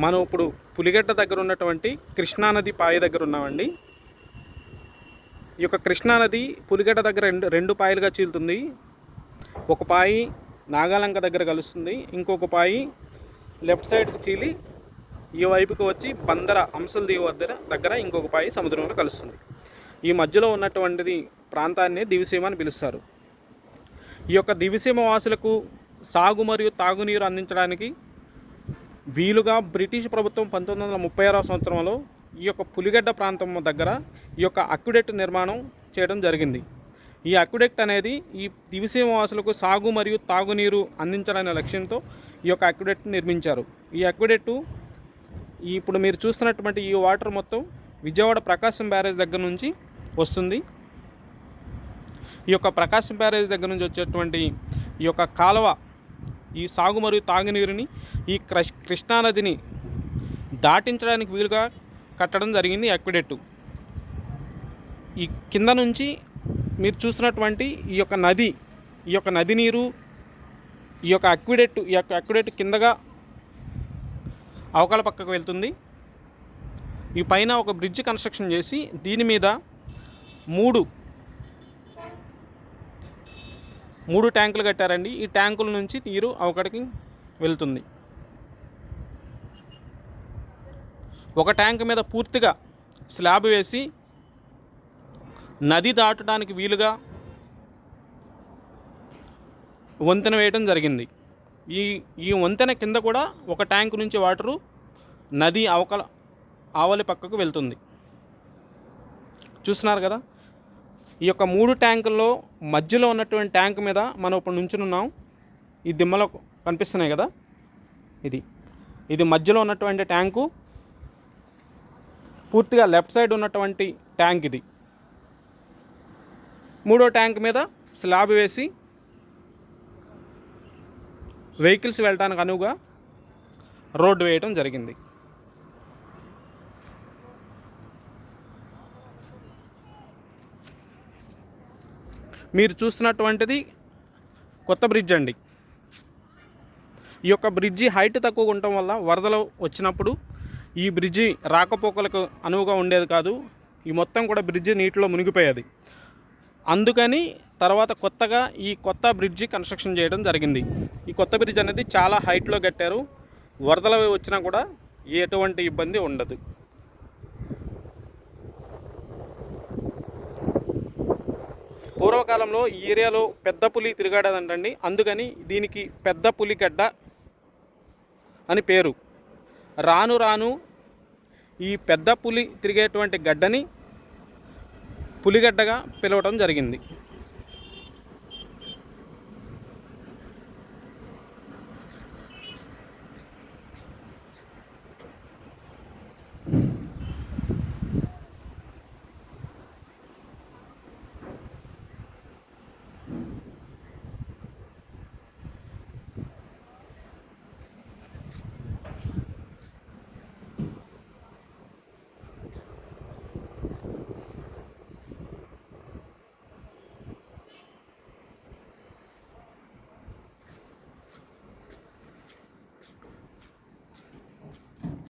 మనం ఇప్పుడు పులిగడ్డ దగ్గర ఉన్నటువంటి కృష్ణానది పాయ దగ్గర ఉన్నామండి. ఈ యొక్క కృష్ణానది పులిగడ్డ దగ్గర రెండు రెండు పాయలుగా చీలుతుంది. ఒక పాయి నాగాలంక దగ్గర కలుస్తుంది. ఇంకొక పాయి లెఫ్ట్ సైడ్కి చీలి ఈ వైపుకి వచ్చి బందర అంశల దీవి దగ్గర దగ్గర ఇంకొక పాయి సముద్రంలో కలుస్తుంది. ఈ మధ్యలో ఉన్నటువంటిది ప్రాంతాన్ని దివిసీమ అని పిలుస్తారు. ఈ యొక్క దివిసీమ వాసులకు సాగు మరియు తాగునీరు అందించడానికి వీలుగా బ్రిటిష్ ప్రభుత్వం పంతొమ్మిది వందల ముప్పై ఆరవ సంవత్సరంలో ఈ యొక్క పులిగడ్డ ప్రాంతం దగ్గర ఈ యొక్క అక్యుడెక్ట్ నిర్మాణం చేయడం జరిగింది. ఈ అక్యుడెక్ట్ అనేది ఈ దివిసీమ వాసులకు సాగు మరియు తాగునీరు అందించాలనే లక్ష్యంతో ఈ యొక్క అక్యుడెక్ట్ నిర్మించారు. ఈ అక్యుడెక్టు ఇప్పుడు మీరు చూస్తున్నటువంటి ఈ వాటర్ మొత్తం విజయవాడ ప్రకాశం బ్యారేజ్ దగ్గర నుంచి వస్తుంది. ఈ యొక్క ప్రకాశం బ్యారేజ్ దగ్గర నుంచి వచ్చేటువంటి ఈ యొక్క కాలువ ఈ సాగు మరియు తాగునీరుని ఈ క్రష్ కృష్ణానదిని దాటించడానికి వీలుగా కట్టడం జరిగింది అక్విడెట్టు ఈ కింద నుంచి మీరు చూసినటువంటి ఈ యొక్క నది ఈ యొక్క నది నీరు ఈ యొక్క అక్విడెట్ ఈ యొక్క అక్విడెట్ కిందగా అవకాల పక్కకు వెళ్తుంది. ఈ పైన ఒక బ్రిడ్జ్ కన్స్ట్రక్షన్ చేసి దీని మీద మూడు మూడు ట్యాంకులు కట్టారండి. ఈ ట్యాంకుల నుంచి నీరు అవకడికి వెళ్తుంది. ఒక ట్యాంక్ మీద పూర్తిగా స్లాబ్ వేసి నది దాటడానికి వీలుగా వంతెన వేయడం జరిగింది. ఈ ఈ వంతెన కింద కూడా ఒక ట్యాంక్ నుంచి వాటరు నది అవకల ఆవలి పక్కకు వెళ్తుంది. చూస్తున్నారు కదా? ఈ యొక్క మూడు ట్యాంకుల్లో మధ్యలో ఉన్నటువంటి ట్యాంక్ మీద మనం ఇప్పుడు నుంచునున్నాం. ఈ దిమ్మలో కనిపిస్తున్నాయి కదా? ఇది. ఇది మధ్యలో ఉన్నటువంటి ట్యాంకు. పూర్తిగా లెఫ్ట్ సైడ్ ఉన్నటువంటి ట్యాంక్ ఇది. మూడో ట్యాంక్ మీద స్లాబ్ వేసి వెహికల్స్ వెళ్ళడానికి అనువుగా రోడ్డు వేయడం జరిగింది. మీరు చూస్తున్నటువంటిది కొత్త బ్రిడ్జ్ అండి. ఈ యొక్క బ్రిడ్జి హైట్ తక్కువ ఉండటం వల్ల వరదలు వచ్చినప్పుడు ఈ బ్రిడ్జి రాకపోకలకు అనువుగా ఉండేది కాదు. ఈ మొత్తం కూడా బ్రిడ్జి నీటిలో మునిగిపోయేది. అందుకని తర్వాత కొత్తగా ఈ కొత్త బ్రిడ్జి కన్స్ట్రక్షన్ చేయడం జరిగింది. ఈ కొత్త బ్రిడ్జ్ అనేది చాలా హైట్లో కట్టారు. వరదలు వచ్చినా కూడా ఎటువంటి ఇబ్బంది ఉండదు. పూర్వకాలంలో ఈ ఏరియాలో పెద్ద పులి తిరిగాడదంటండి. అందుకని దీనికి పెద్ద పులిగడ్డ అని పేరు. రాను రాను ఈ పెద్ద పులి తిరిగేటువంటి గడ్డని పులిగడ్డగా పిలవటం జరిగింది.